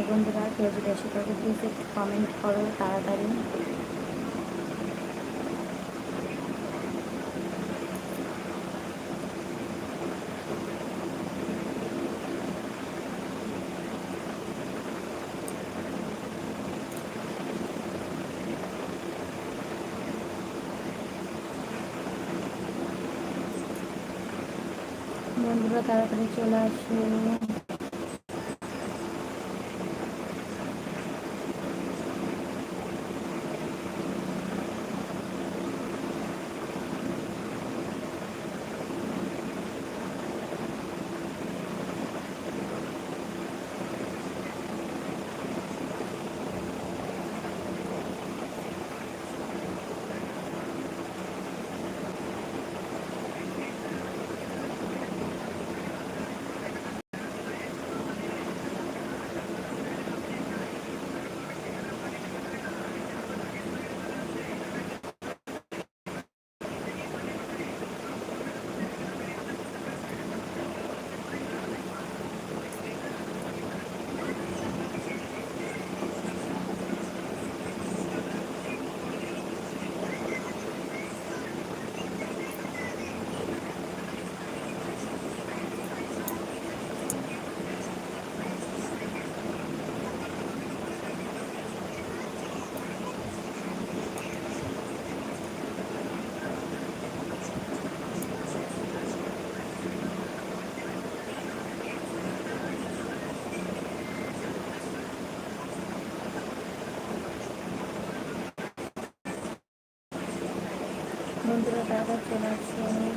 High বন্ধুরা, কেউ যদি এসে থাকে প্লিজ একটু কমেন্ট করো তাড়াতাড়ি। বন্ধুরা, তাড়াতাড়ি চলে আসো। বন্ধুরা তাড়াতাড়ি চলে আসো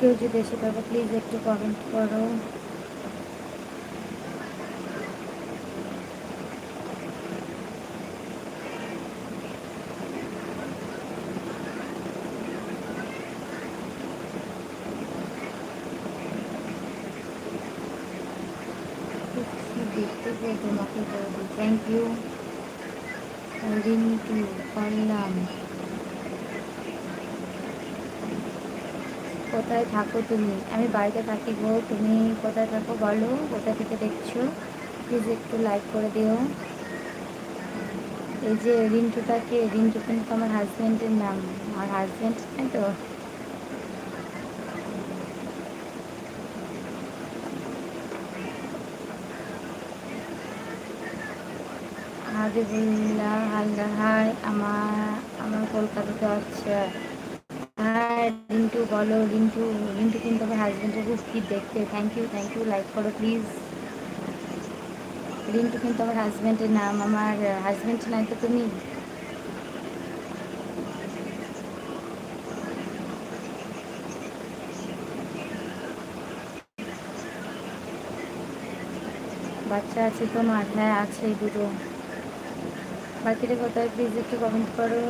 কেউ যদি এসে থাকে প্লিজ একটু কমেন্ট করো। দেখতে পেয়ে তোমাকে থ্যাংক ইউ রিন্টু করলাম কোথায় থাকো তুমি? আমি বাড়িতে থাকি গো। তুমি কোথায় থাকো বলো? কোথা থেকে দেখছ? প্লিজ একটু লাইক করে দিও। এই যে রিন্টুটাকে রিন্টু কিন্তু আমার হাজব্যান্ডের নাম। আমার হাজব্যান্ড তাই তো? হাবিবুল্লাহ হালদার, হাই, আমার আমার কলকাতাতে আচ্ছা রিন্টু বলো, রিন্টু রিন্টু কিন্তু আমার হাজব্যান্ডের কি দেখতে। Thank you thank you like করো প্লিজ রিন্টু কিন্তু আমার হাজব্যান্ডের নাম, আমার হাজব্যান্ড নাই তো তুমি। বাচ্চা আছে তোমার হ্যাঁ আছে দুটো। বাকিটা কোথায়? প্লিজ একটু কমেন্ট করো।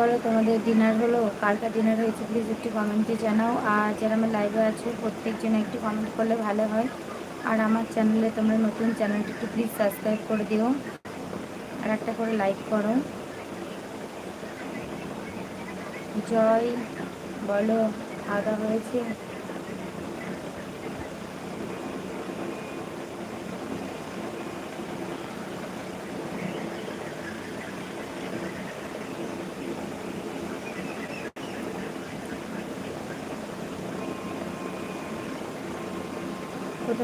বলো তোমাদের ডিনার হলো, কালকা ডিনার হয়েছে প্লিজ একটু কমেন্টে জানাও। আর যারা আমার লাইভে আছো, প্রত্যেকজন একটু কমেন্ট করলে ভালো হয়। আর আমার চ্যানেলে তোমরা নতুন চ্যানেলটি একটু প্লিজ সাবস্ক্রাইব করে দিও। আর একটা করে লাইক করো। জয়, বলো, খাওয়া হয়েছে?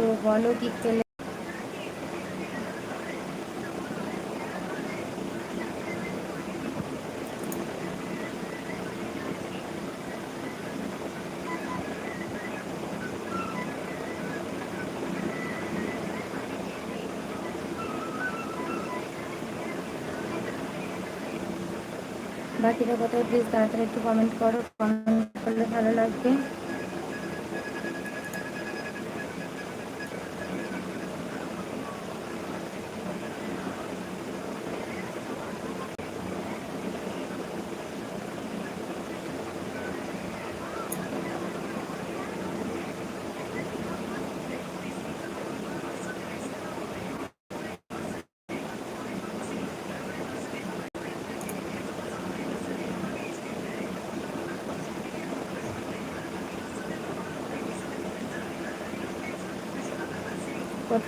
তো বলো কি খেলে? বাকিটা কোথাও প্লিজ তাড়াতাড়ি একটু কমেন্ট করো কমেন্ট করলে ভালো লাগবে।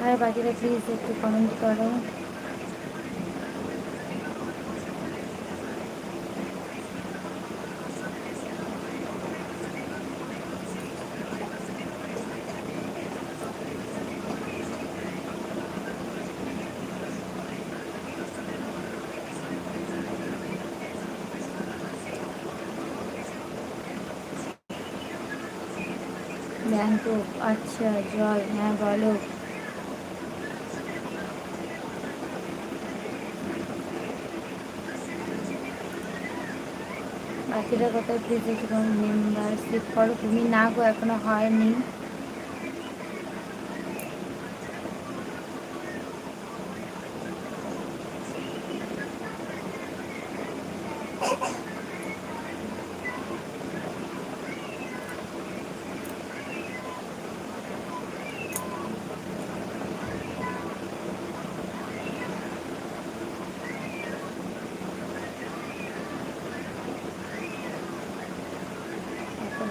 কোথায় বাকিরা প্লিজ একটু কমেন্ট করো ব্যাংকক আচ্ছা জল হ্যাঁ বলো কোথায় প্লিজ একটু মেম্বারশিপ করো। তুমি না গো এখনও হয়নি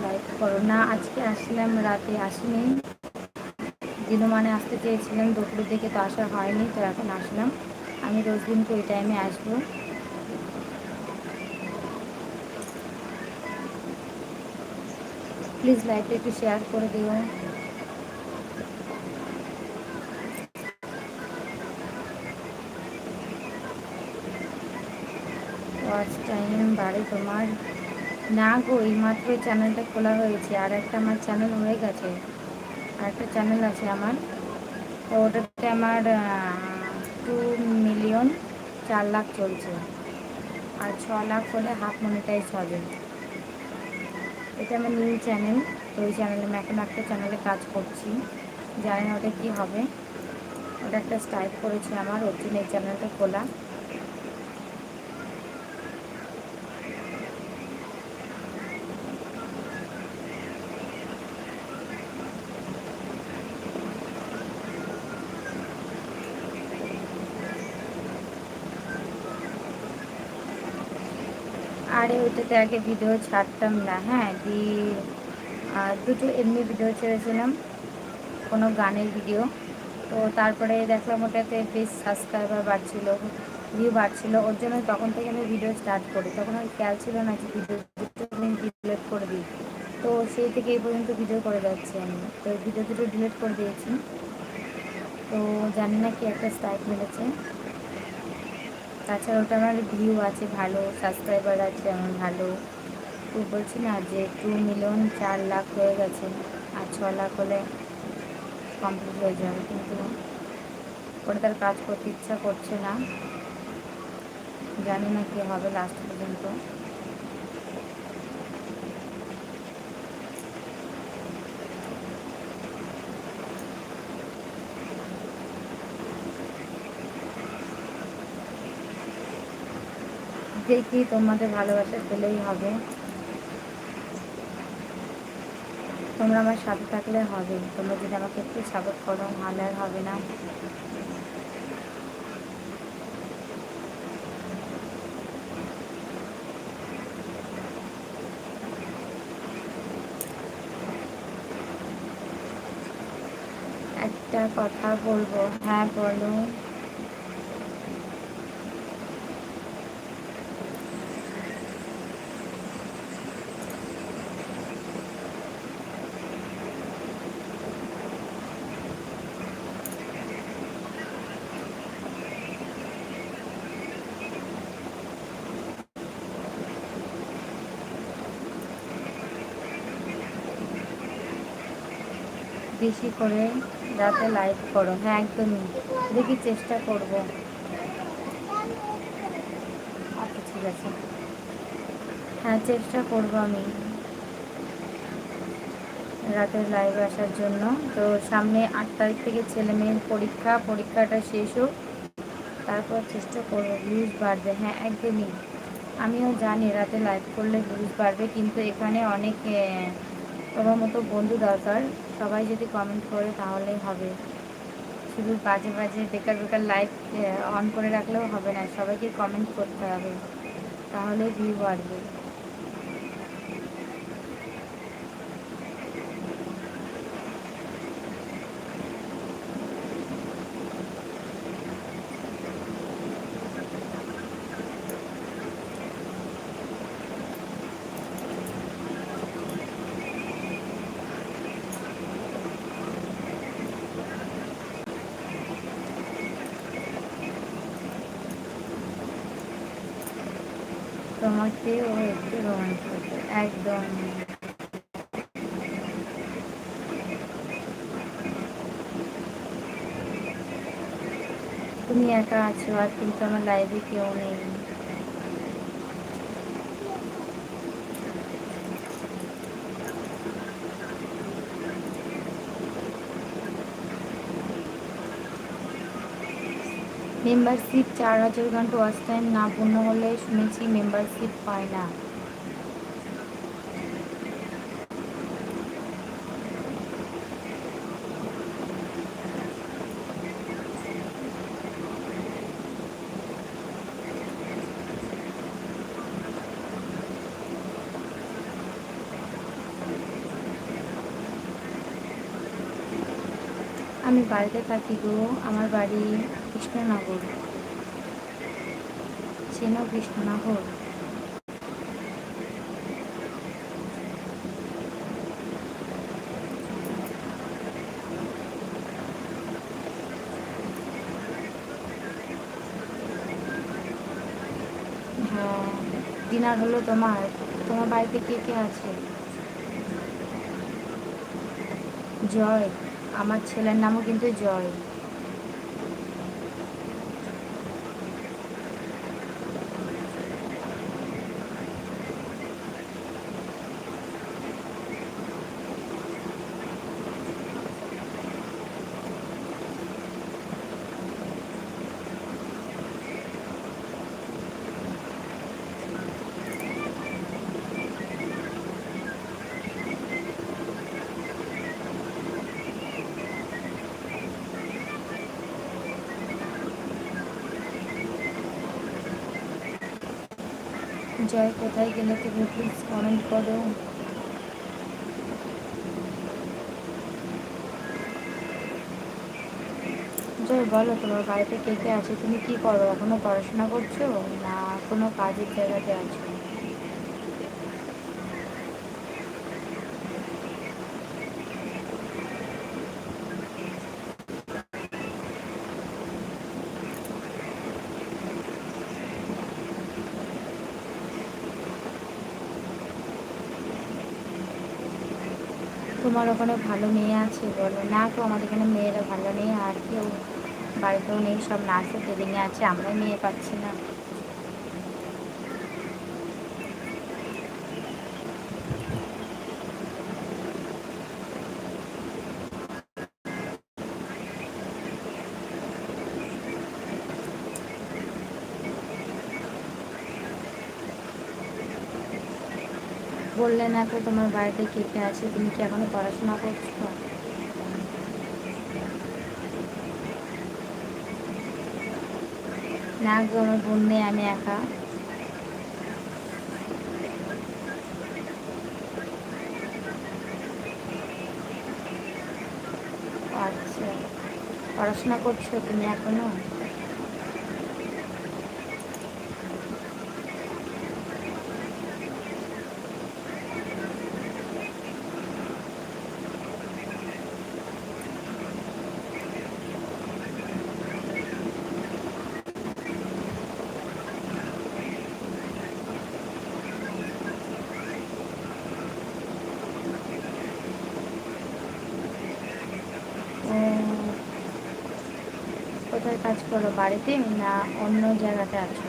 লাইক করো না আজকে আসলাম, রাতে আসিনি। দিনও মানে আসতে চেয়েছিলাম দুপুরের দিকে তো আসা হয়নি, তো এখন আসলাম। আমি রোজ দিন তো ওই টাইমে আসব। প্লিজ লাইভটা একটু শেয়ার করে দিও। ওয়াচ টাইম বাড়ে তোমার। না গো এই মাত্র চ্যানেলটা খোলা হয়েছে, আর একটা আমার চ্যানেল হয়ে গেছে। আর একটা চ্যানেল আছে আমার, তো ওটাতে আমার টু মিলিয়ন চার লাখ চলছে। আর ছ লাখ হলে হাফ মনিটাইজ হবে। এটা আমার নিউ চ্যানেল তো ওই চ্যানেলে আমি এখন একটা চ্যানেলে কাজ করছি। জানি না ওটা কী হবে। ওটা একটা স্টাইপ করেছে আমার, ওর জন্য এই চ্যানেলটা খোলা। ওইটাতে আগে ভিডিও ছাড়তাম না হ্যাঁ দি দুটো এমনি ভিডিও ছেড়েছিলাম, কোনো গানের ভিডিও। তো তারপরে দেখলাম ওটাতে বেশ সাবস্ক্রাইবার বাড়ছিল ভিউ বাড়ছিল। ওর জন্য তখন থেকে আমি ভিডিও স্টার্ট করি। তখন আমি খেয়াল ছিল না যে ভিডিও ডিলেট করে দিই। তো সেই থেকে এই পর্যন্ত ভিডিও করে যাচ্ছি আমি। তো ভিডিও দুটো ডিলিট করে দিয়েছি। তো জানি না কি একটা স্টাইপ মিলেছে তাছাড়া ওটা আমার ভিউ আছে ভালো সাবস্ক্রাইবার আছে আমার ভালো। তো বলছি না যে টু মিলিয়ন চার লাখ হয়ে গেছে, আর ছ লাখ হলে কমপ্লিট হয়ে যাবে, কিন্তু ওটা তার কাজ করতে ইচ্ছা করছে না। জানি না কী হবে লাস্ট পর্যন্ত। দেখি তোমাদের ভালোবাসা পেলেই হবে। তোমরা আমার সাথে থাকলে হবে। তোমরা যদি আমাকে একটু সাপোর্ট করো, ভালো আর হবে না। একটা কথা বলব। হ্যাঁ বলো। বেশি করে রাতে লাইভ করো হ্যাঁ একদমই। দেখি চেষ্টা করব। আচ্ছা ঠিক আছে। হ্যাঁ চেষ্টা করব আমি। রাতের লাইভে আসার জন্য। তো সামনে আট তারিখ থেকে ছেলে মেয়ের পরীক্ষা। পরীক্ষাটা শেষ হোক। তারপর চেষ্টা করব ভিউজ বাড়বে। হ্যাঁ একদমই। আমিও জানি রাতে লাইভ করলে ভিউজ বাড়বে। কিন্তু এখানে অনেক তোমার মতো বন্ধু দরকার। সবাই যদি কমেন্ট করে তাহলেই হবে। শুধু বাজে বাজে, বেকার বেকার লাইভ অন করে রাখলেও হবে না। সবাইকে কমেন্ট করতে হবে। তাহলে ভিউ বাড়বে। তোমাকেও একটু রোমান্টিক একদম। তুমি একা আছো আর কিন্তু আমার লাইফে কেউ নেই। মেম্বারশিপ চার হাজার ঘণ্টা ওয়াচ টাইম না পূর্ণ হলে শুনেছি মেম্বারশিপ পায় না। আমি বাড়িতে থাকি গো, আমার বাড়ি কৃষ্ণনগর। চেনো কৃষ্ণনগর। হ্যাঁ ডিনার হলো তোমার। তোমার বাড়িতে কে কে আছে? জয়। আমার ছেলের নামও কিন্তু জয়। জয় কোথায় গেলে তুমি প্লিজ কমেন্ট করো। জয়, বলো তোমার বাড়িতে কে কে আছে? তুমি কি করো? এখনও পড়াশোনা করছ? না, কোনো কাজের জায়গাতে আছো? তোমার ওখানে ভালো মেয়ে আছে? বলো, না তো আমাদের এখানে মেয়েরা ভালো নেই, আর কেউ বাড়িতেও নেই, সব নার্সের ট্রেনিংয়ে আছে, আমরা মেয়ে পাচ্ছি না। বললে না তো তোমার বাড়িতে কে কে আছে? তুমি কি এখনও পড়াশোনা করছ? না গো, আমার বোন নেই, আমি একা। আচ্ছা। পড়াশোনা করছ তুমি এখনও ও কোথায় কাজ করো বাড়িতে না অন্য জায়গাতে আছো?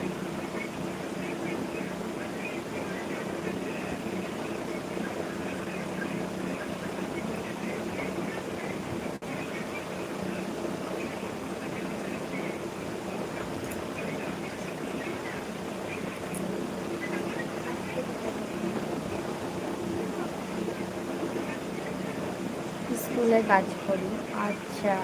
স্কুলে কাজ করি। আচ্ছা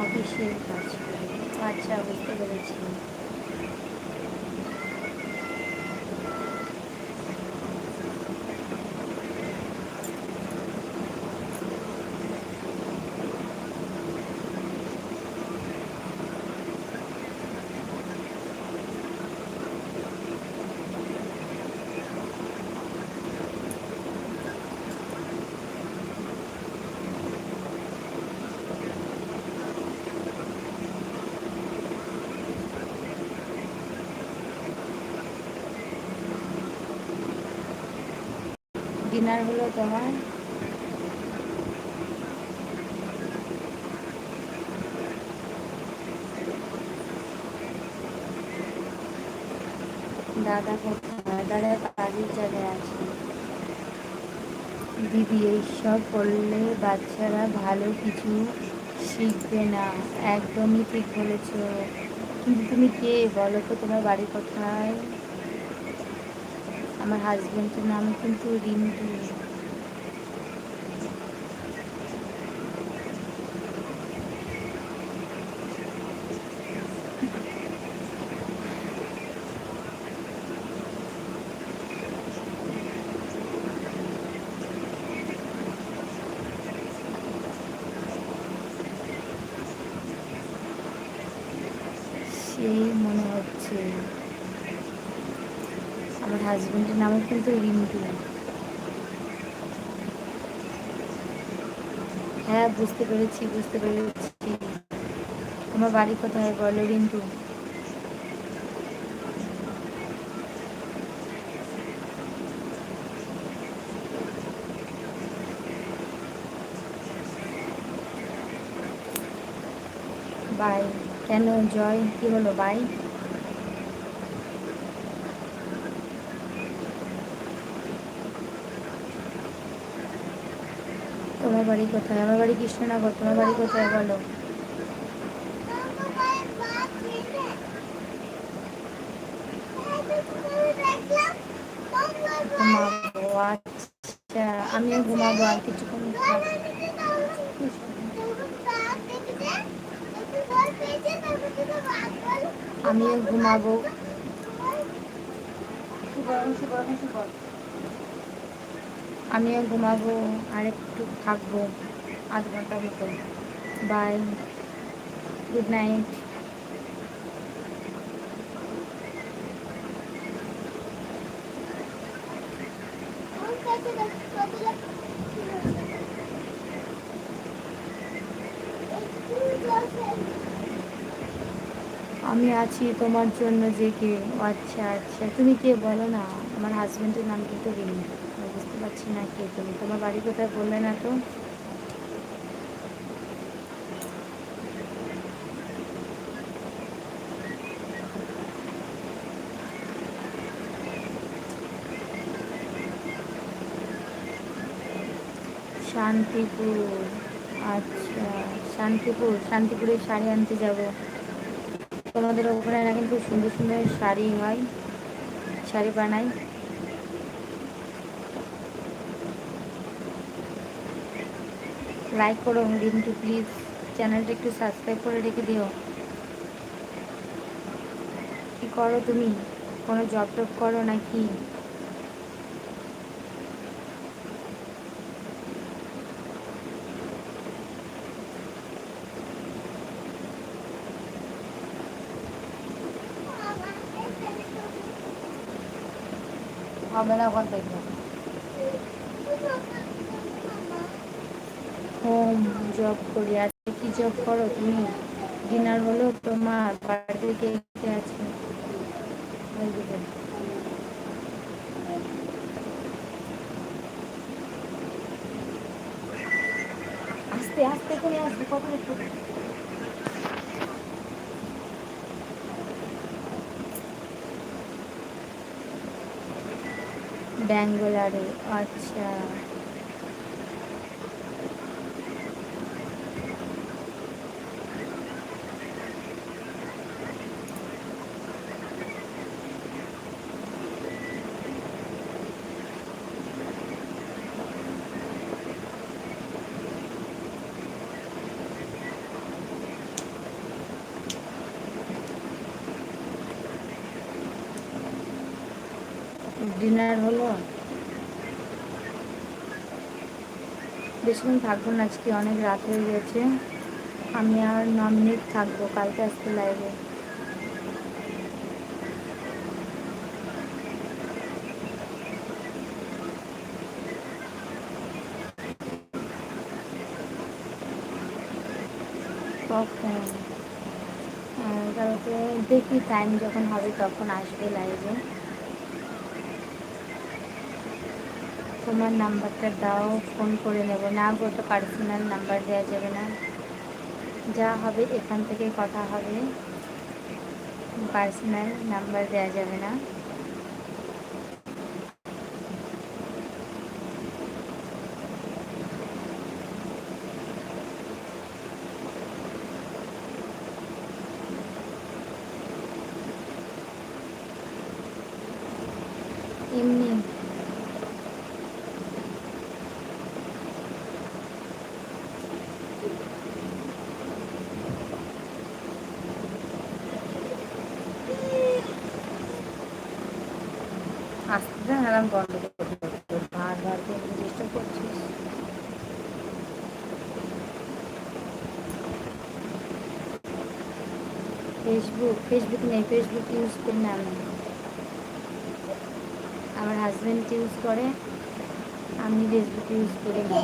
অফিসের কাজ করি আচ্ছা বুঝতে পেরেছি ডিনার হলো তোমার? দাদা কোথায়? কাজের জায়গায় আছে। দিদি, এইসব করলে বাচ্চারা ভালো কিছু শিখবে না। একদমই ঠিক বলেছ। কিন্তু তুমি কে? বলো তো তোমার বাড়ি কোথায়। আমার হাজব্যান্ডের নাম কিন্তু রিন্টু সেই মনে হচ্ছে আমার হাজব্যান্ডের নামও কিন্তু রিন্টু হ্যাঁ বুঝতে পেরেছি বুঝতে পেরেছি। তোমার বাড়ি কোথায় বলো, রিন্টু? বাই কেন, জয়? কি হলো বাই তোমার বাড়ি কোথায়? আমার বাড়ি কৃষ্ণনগর, তোমার বাড়ি কোথায় বলো? ঘুমাবো আচ্ছা আমিও ঘুমাবো আর কিছুক্ষণ। আমিও ঘুমাবো। আমিও ঘুমাবো আর একটু থাকব, আধ ঘণ্টা মতো। বাই গুড নাইট আমি আছি তোমার জন্য যে কে? আচ্ছা আচ্ছা। তুমি কে বলো না? আমার হাজব্যান্ডের নাম কিন্তু রিমি। পারছি না কে তুমি? তোমার বাড়ি কোথায় বললে না তো? শান্তিপুর। আচ্ছা শান্তিপুর, শান্তিপুরে শাড়ি আনতে যাব। তোমাদের ওখানে না কিন্তু সুন্দর সুন্দর শাড়ি হয়। শাড়ি বানাই। লাইক করো রিন্টু প্লিজ চ্যানেলটা একটু সাবস্ক্রাইব করে রেখে দিও। কি করো তুমি? কোনো জব টব করো নাকি? হবে না ওখান থেকে। জব করি। আর কি জব করো তুমি? ডিনার হলো তোমার বাড়িতে কে কে আছে। আস্তে আস্তে করে আসবে একটু? ব্যাঙ্গালোরে আচ্ছা ডিনার হলো বেশিক্ষণ থাকব না, আজকে অনেক রাত হয়ে গেছে। আমি আর ন মিনিট থাকব, কালকে আসতে লাইবে কখন দেখি টাইম যখন হবে তখন আসবে লাইভে তোমার নাম্বারটা দাও, ফোন করে নেব। না গো, তো পার্সোনাল নাম্বার দেওয়া যাবে না। যা হবে, এখান থেকে কথা হবে। পার্সোনাল নাম্বার দেওয়া যাবে না এমনি আসতে বন্ধ করতে করে ডিস্টার্ব করছিস ফেসবুক ফেসবুক নেই ফেসবুক ইউজ করি না আমি। আমার হাজব্যান্ড ইউজ করে, আমি ফেসবুক ইউজ করি না।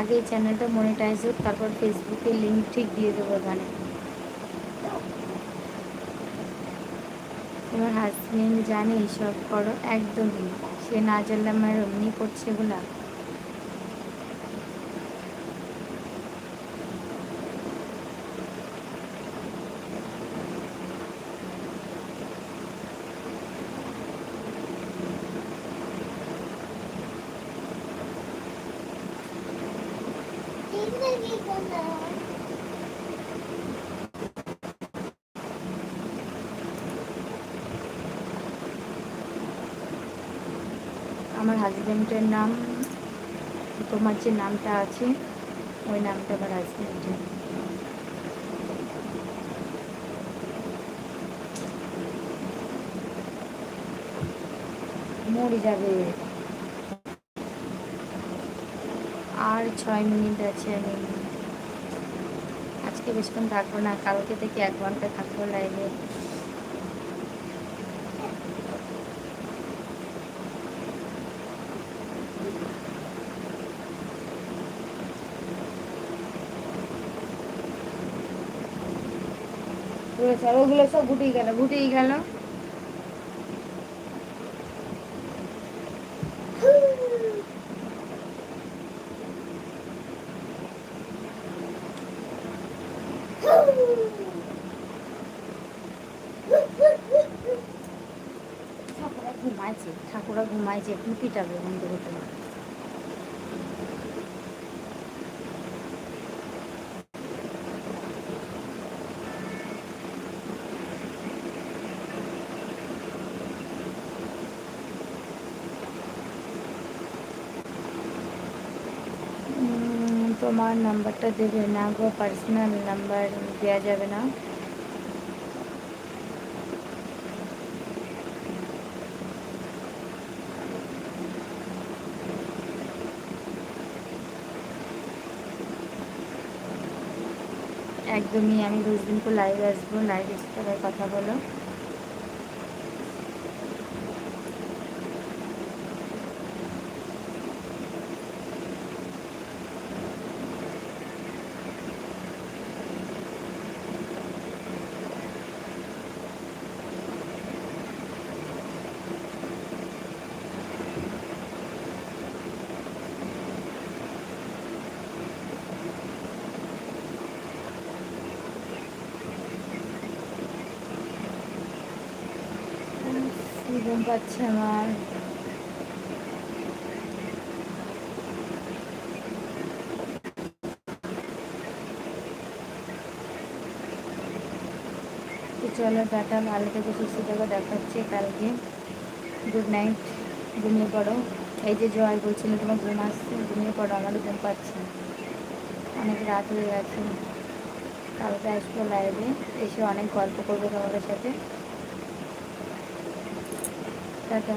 আগে চ্যানেলটা মনিটাইজ হোক, তারপর ফেসবুকে লিঙ্ক ঠিক দিয়ে দেবো ওখানে। তোমার হাজব্যান্ড জানে এইসব করো, একদমই। সে না জানলে আমার এমনি করছে এগুলা আমার হাজব্যান্ডের নাম, তোমার যে নামটা আছে, ওই নামটা আমার হাজব্যান্ডের মরে যাবে। আর ছয় মিনিট আছে আমি। আজকে বেশিক্ষণ থাকব না, কালকে থেকে এক ঘণ্টা থাকব লাইভে ওগুলো সব গুটিয়ে গেল গুটিয়ে গেল ঠাকুরা ঘুমাইছে ঠাকুরা ঘুমাইছে বন্ধ করতে না তোমার নাম্বারটা দেবে না গো? পার্সোনাল নাম্বার দেওয়া যাবে না। একদমই আমি দশ দিন পর লাইভে আসব। লাইভ এসে কথা বলো। ঘুম পাচ্ছে আমার। চলো টাটা, ভালো থেকে, সুস্থ থেকে, দেখাচ্ছে কালকে। গুড নাইট ঘুমিয়ে পড়ো। এই যে জয় বলছিল, তোমার ঘুম আসছে, ঘুমিয়ে পড়ো, আমারও ঘুম পাচ্ছে। অনেক রাত হয়ে গেছে। কালকে আসব লাইভে এসে অনেক গল্প করব তোমাদের সাথে। টাটা